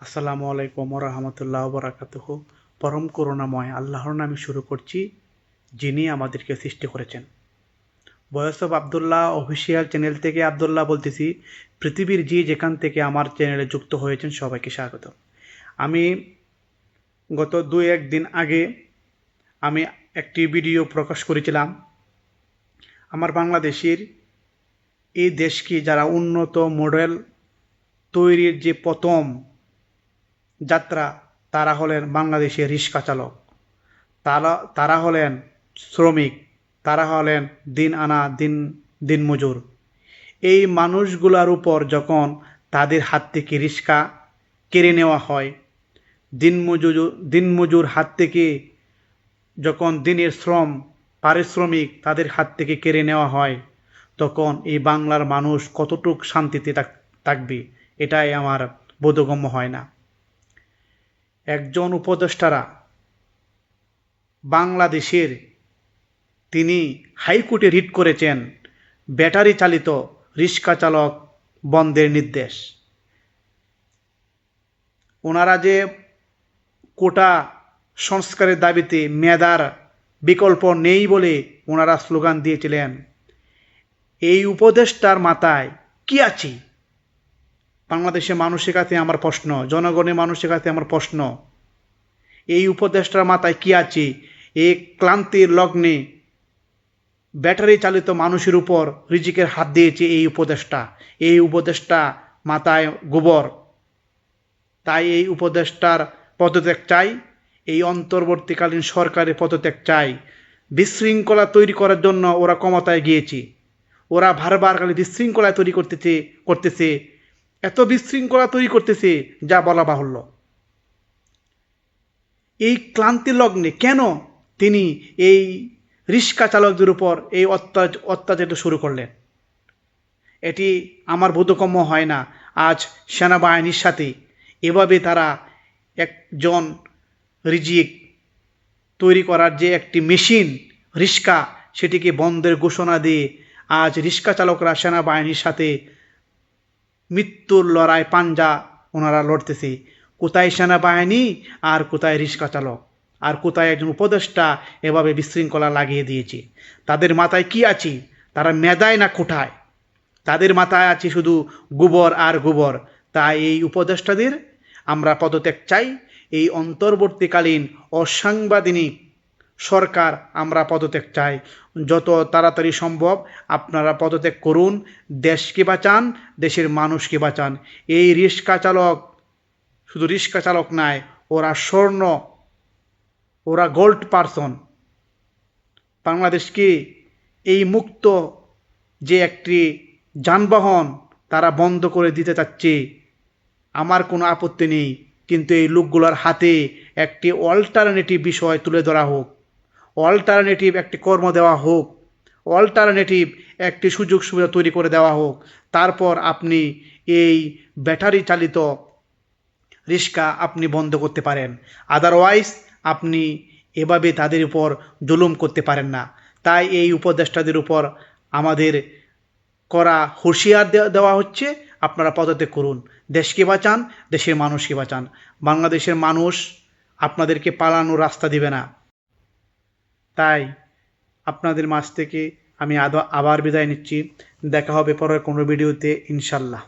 আসসালামু আলাইকুম রহমতুল্লাহ বরাকাতুহ। পরম করুণাময় আল্লাহর নামে শুরু করছি, যিনি আমাদেরকে সৃষ্টি করেছেন। বয়স অফ আবদুল্লাহ অফিসিয়াল চ্যানেল থেকে আবদুল্লাহ বলতেছি, পৃথিবীর যে যেখান থেকে আমার চ্যানেলে যুক্ত হয়েছেন সবাইকে স্বাগত। আমি গত দু এক দিন আগে আমি একটি ভিডিও প্রকাশ করেছিলাম। আমার বাংলাদেশের এই দেশকে যারা উন্নত মডেল তৈরির যে প্রথম যাত্রা, তারা হলেন বাংলাদেশের রিক্সা চালক। তারা তারা হলেন শ্রমিক, তারা হলেন দিন আনা, দিন দিন মজুর। এই মানুষগুলোর উপর যখন তাদের হাত থেকে রিক্সা কেড়ে নেওয়া হয়, দিন মজুর দিন মজুর হাত থেকে যখন দিনের শ্রম, পারিশ্রমিক তাদের হাত থেকে কেড়ে নেওয়া হয়, তখন এই বাংলার মানুষ কতটুক শান্তিতে থাক- থাকবে, এটাই আমার বোধগম্য হয় না। একজন উপদেষ্টারা বাংলাদেশের তিনি হাইকোর্টে রিট করেছেন ব্যাটারি চালিত রিক্সা চালক বন্ধের নির্দেশ। ওনারা যে কোটা সংস্কারের দাবিতে মেধার বিকল্প নেই বলে ওনারা স্লোগান দিয়েছিলেন। এই উপদেষ্টার মাথায় কি আছে? বাংলাদেশের মানুষের কাছে আমার প্রশ্ন জনগণের মানুষের কাছে আমার প্রশ্ন, এই উপদেষ্টার মাথায় কি আছে? এই ক্লান্তির লগ্নে ব্যাটারি চালিত মানুষের উপর রিজিকের হাত দিয়েছে এই উপদেষ্টা। এই উপদেষ্টা মাথায় গোবর। তাই এই উপদেষ্টার পদত্যাগ চাই, এই অন্তর্বর্তীকালীন সরকারের পদত্যাগ চাই। বিশৃঙ্খলা তৈরি করার জন্য ওরা ক্ষমতায় গিয়েছে। ওরা বারবার খালি বিশৃঙ্খলা তৈরি করতেছে করতেছে। এত বিশৃঙ্খলা তৈরি করতেছে যা বলা বাহুল্য। এই ক্লান্তি লগ্নে কেন তিনি এই রিক্সা চালকদের উপর এই অত্যাচার অত্যাচারটা শুরু করলেন? এটি আমার বোধকম্য হয় না। আজ সেনাবাহিনীর সাথে এভাবে তারা একজন রিজিক তৈরি করার যে একটি মেশিন, রিক্সা, সেটিকে বন্ধের ঘোষণা দিয়ে আজ রিক্সা চালকরা সেনাবাহিনীর সাথে মৃত্যুর লড়াই পাঞ্জা ওনারা লড়তেছে। কোথায় সেনাবাহিনী আর কোথায় রিক্সা চালক? আর কোথায় একজন উপদেষ্টা এভাবে বিশৃঙ্খলা লাগিয়ে দিয়েছে? তাদের মাথায় কি আছে? তারা মেদায় না কোঠায় তাদের মাথায় আছে শুধু গোবর আর গোবর। তাই এই উপদেষ্টাদের আমরা পদত্যাগ চাই। এই অন্তর্বর্তীকালীন অসাংবিধানিক সরকার আমরা পদত্যাগ চাই। যত তাড়াতাড়ি সম্ভব আপনারা পদত্যাগ করুন, দেশকে বাঁচান, দেশের মানুষকে বাঁচান। এই রিক্সা চালক, শুধু রিক্সা চালক নয় ওরা স্বর্ণ, ওরা গোল্ড পারসন বাংলাদেশকে এই মুক্ত যে একটি যানবাহন তারা বন্ধ করে দিতে চাচ্ছে? আমার কোনো আপত্তি নেই, কিন্তু এই লোকগুলোর হাতে একটি অল্টারনেটিভ বিষয় তুলে ধরা হোক। অল্টারনেটিভ একটি কর্ম দেওয়া হোক অল্টারনেটিভ একটি সুযোগ সুবিধা তৈরি করে দেওয়া হোক, তারপর আপনি এই ব্যাটারি চালিত রিক্সা আপনি বন্ধ করতে পারেন। আদারওয়াইজ আপনি এভাবে তাদের উপর জুলুম করতে পারেন না। তাই এই উপদেষ্টাদের উপর আমাদের করা হুঁশিয়ার দেওয়া হচ্ছে। আপনারা পদত্যাগ করুন। দেশকে বাঁচান, দেশের মানুষকে বাঁচান। বাংলাদেশের মানুষ আপনাদেরকে পালানোর রাস্তা দিবে না। তাই আপনাদের মাছ থেকে আমি আবার বিদায় নিচ্ছি। দেখা হবে পরের কোনো ভিডিওতে ইনশাল্লাহ।